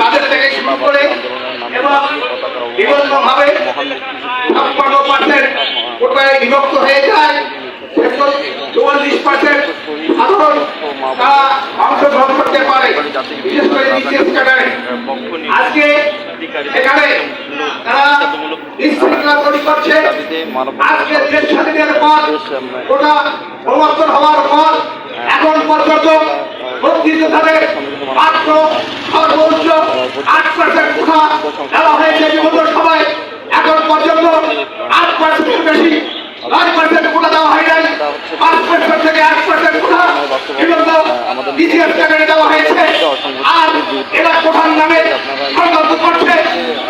তাদের থেকে শুরু করে এবং বিভিন্নভাবে ছাপ্পান্ন পার্সেন্ট কোটায় বিভক্ত হয়ে যায়। চুয়াল্লিশ পার্সেন্ট সাধারণ তারা অংশগ্রহণ করতে পারে। বিশেষ করে দ্বিতীয় স্ট্যান্ডার্ডে আজকে এখানে তারা বিশৃঙ্খলা তৈরি করছে। আজকে দেশ স্বাধীনের পর ওটা প্রবর্তন হওয়ার পর এখন পর্যন্ত মুক্তিযোদ্ধাদের মাত্র সর্বোচ্চ আট পার্সেন্ট কোঠা দেওয়া হয়েছে। বিভিন্ন সময় এখন পর্যন্ত আট পার্সেন্টের বেশি, নয় পার্সেন্ট কোঠা দেওয়া হয় নাই পাঁচ পার্সেন্ট থেকে আট পার্সেন্ট কোটা বিভিন্ন দ্বিতীয় স্ট্যান্ডার্ডে দেওয়া হয়েছে আর এরা কোঠার নামে সংকল্প করছে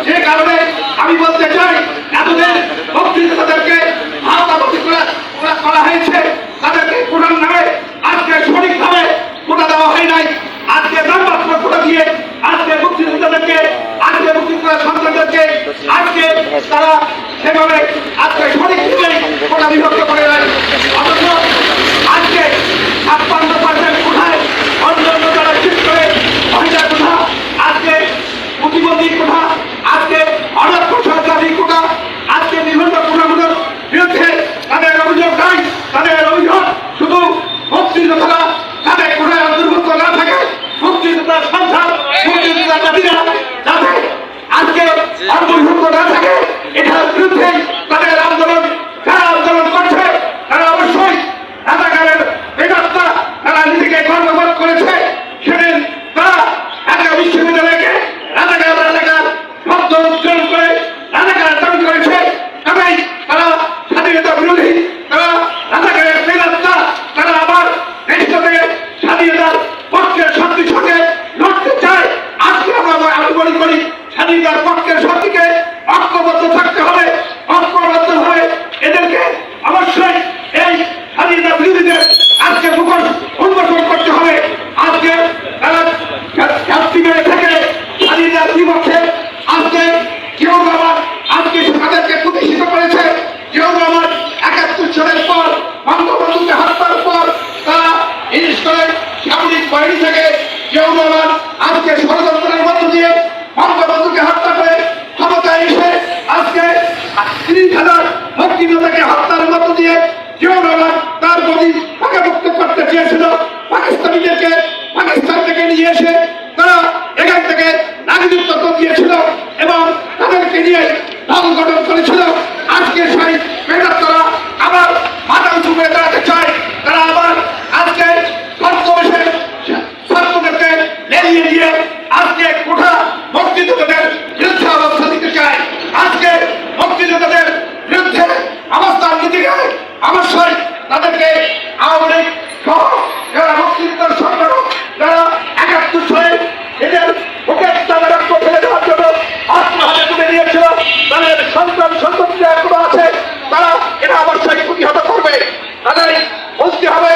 যে কারণে আমি বলতে চাই এতদিন মুক্তিযোদ্ধাদেরকে ভারতাবতী করা হয়েছে তাদেরকে কোঠার নামে আজকে সঠিকভাবে কোটা দেওয়া হয় নাই আজকে নামমাত্র কোটা দিয়ে আজকে মুক্তিযোদ্ধাদেরকে আজকে মুক্তিযোদ্ধা সন্তানদেরকে আজকে তারা সেভাবে আজকে সঠিক কোটা বিভক্ত করে নাই অথচ আজকে ছাপ্পান্ন পার্সেন্ট কোঠায় অন্যান্য যারা ঠিক করে মহিলা কোঠা আজকে প্রতিবন্ধী কোঠা আজকে অনর্থ সরকারি কোঠা আজকে বিভিন্ন কোঠাগুলোর বিরুদ্ধে তাদের অভিযোগ নাই তাদের অভিযোগ শুধু মুক্তিযোদ্ধারা তাদের কোঠায় অন্তর্ভুক্ত না থাকে মুক্তিযোদ্ধার সন্তান মুক্তিযোদ্ধার জাতিরা যাতে আজকে অন্তর্ভুক্ত না থাকে এটার বিরুদ্ধে তাদের আন্দোলন যারা আন্দোলন করছে তারা অবশ্যই রাজাকারের বেকারতা তারা নিজেকে গর্ববোধ করেছে সেদিন তারা ঢাকা বিশ্ববিদ্যালয়কে রাজাকার রাজাকার শব্দ উচ্চারণ করে রাজাকার দাবি করেছে তবেই তারা স্বাধীনতা বিরোধী তারা রাজাকারের বেকারতা তারা আবার দেশটাকে স্বাধীনতার পক্ষের শক্তির সঙ্গে লড়তে চায় আজকে আমরা আমি মনে করি স্বাধীনতার পক্ষের শক্তিকে ঐক্যবদ্ধ থাকতে হবে ঐক্যবদ্ধ হয়ে এদেরকে অবশ্যই এই স্বাধীনতা বিরোধীদের আজকে মুখোশ উন্মোচন করতে হবে আজকে তারা যাত্রী মেরে থেকে স্বাধীনতার বিপক্ষে আজকে কেউ আবার আজকে তাদেরকে প্রতিষ্ঠিত করেছে। কেউ আবার একাত্তর সালের পর বঙ্গবন্ধুকে হত্যার পর তারা জিনিস করে সামরিক বাহিনী থেকে কেউ আবার আজকে ষড়যন্ত্রের মধ্য দিয়ে বঙ্গবন্ধুকে হত্যা করে ক্ষমতায় এসে আজকে তিরিশ হাজার মুক্তিযোদ্ধাকে হত্যার মধ্য দিয়ে কেউ আবার তার গদি পাকাভুক্ত করতে চেয়েছিল পাকিস্তানিদেরকে পাকিস্তান থেকে নিয়ে এসে তারা এখান থেকে নাগরিকত্ব দিয়েছিল এবং তাদেরকে নিয়ে দল গঠন করেছিল আজকে সেই মেহনত তারা আবার মাথা উঁচু করে দাঁড়াতে চায় তারা আবার আজকে ছদ্মবেশে ছাত্রদেরকে লেলিয়ে দিয়ে আজকে কোঠা মুক্তিযোদ্ধাদের বিরুদ্ধে অবস্থা দিতে চায় আজকে মুক্তিযোদ্ধাদের বিরুদ্ধে অবস্থান নিতে গেলে অবশ্যই তাদেরকে আওয়ামী লীগ সহ যারা মুক্তিযোদ্ধার সংগঠন যারা একাত্তর সালে এদের বুকের তাদের রক্ত ফেলে দেওয়ার জন্য অস্ত্র হাতে তুলে নিয়েছিল তাদের সন্তান সন্ততি এখনও আছে তারা এটা অবশ্যই প্রতিহত করবে তাদের বুঝতে হবে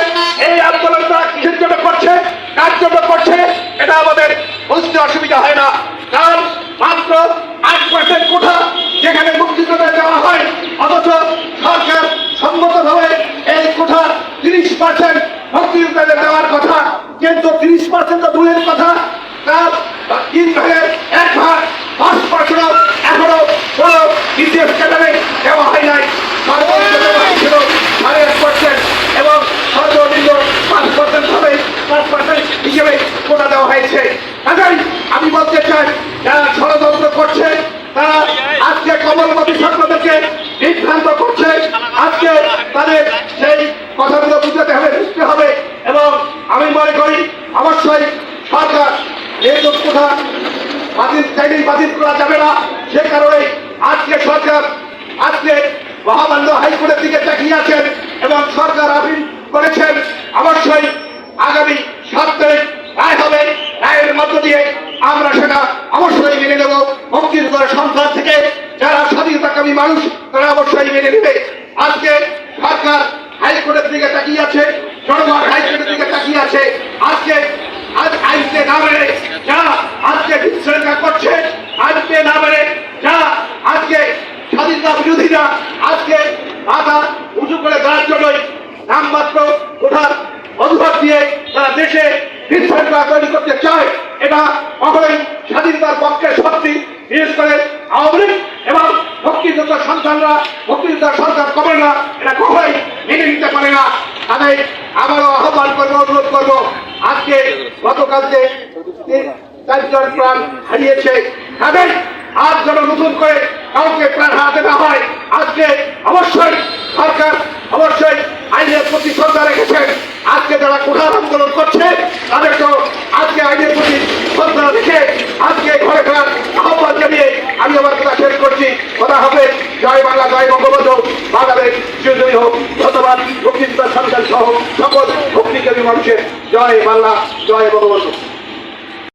এই আন্দোলন তারা কিসের জন্য করছে কার জন্য করছে এটা আমাদের বুঝতে অসুবিধা হয় না কারণ মাত্র আট পার্সেন্ট কোঠা মুক্তিযোদ্ধা দেওয়া হয়। অথচ সরকার সম্মতভাবে এই কোঠা তিরিশ পার্সেন্ট মুক্তিযোদ্ধাদের দেওয়ার কথা। কিন্তু তিরিশ পার্সেন্ট তো দূরের কথা তার তিন ভাগের এক ভাগ দশ পার্সেন্ট এখনও কোন দ্বিতীয় স্ট্যান্ডার্ডে দেওয়া হয় নাই সর্বোচ্চ দেওয়া ছিল সাড়ে এক পার্সেন্ট এবং সর্বনিম্ন পাঁচ পার্সেন্ট হবে পাঁচ পার্সেন্ট হিসেবে কোটা দেওয়া হয়েছে কাজেই আমি বলতে চাই যারা ষড়যন্ত্র করছে তারা আজকে কমলমতি ছাত্রদেরকে বিভ্রান্ত করছে আজকে তাদের সেই কথাগুলো বুঝতে হবে বুঝতে হবে এবং আমি মনে করি অবশ্যই সরকার যেহেতু কোথা বাতিল চাইলেই বাতিল করা যাবে না সে কারণে আজকে সরকার, আজকে মহামান্য হাইকোর্টের দিকে তাকিয়ে আছেন এবং সরকার আপিল করেছেন। অবশ্যই আগামী সাত তারিখ রায় হবে। রায়ের মধ্য দিয়ে আমরা সেটা অবশ্যই মেনে নেব। মুক্তিযোদ্ধার সন্ত্রাস থেকে যারা স্বাধীনতাকামী মানুষ, তারা অবশ্যই মেনে নেবে। আজকে সরকার হাইকোর্টের দিকে তাকিয়ে আছে, জনগণ হাইকোর্টের দিকে তাকিয়ে আছে। আজকে আজ আইনকে না মেনে যা আজকে বিশৃঙ্খলা করছে, আজকে না মেনে যা আজকে স্বাধীনতা বিরোধীরা আজকে মাথা উঁচু করে দেওয়ার জন্যই নামমাত্র কোঠার অজুহাত দিয়ে তারা দেশে বিশৃঙ্খলা তৈরি করতে চায় এটা কখনোই স্বাধীনতার পক্ষে শক্তি বিশেষ করে আওয়ামী লীগ এবং ভক্তিযুদ্ধ সন্তানরা, ভক্তিযুদ্ধ সন্তান কমেরা এটা কখনোই মেনে নিতে পারে না। তাদের আবারও আহ্বান করব, অনুরোধ করব আজকে গতকালকে চারজন প্রাণ হারিয়েছে। তাদের আজ যেন নতুন করে কাউকে প্রাণ হারাতে না হয়, আজকে অবশ্যই সরকার অবশ্যই আইনের প্রতি শ্রদ্ধা রেখেছেন। আজকে যারা কোঠার আন্দোলন করছে, তাদেরকেও আজকে আইনের প্রতি শ্রদ্ধা রেখে আজকে ঘরে ফেরার আহ্বান জানিয়ে আমি আমার কথা শেষ করছি। কথা হবে। জয় বাংলা, জয় বঙ্গবন্ধু। বাংলাদেশ চিরজয়ী হোক। ধন্যবাদ। মুক্তিযোদ্ধা সন্তান সহ সকল ভক্তিকেবী মানুষের। জয় বাংলা, জয় বঙ্গবন্ধু।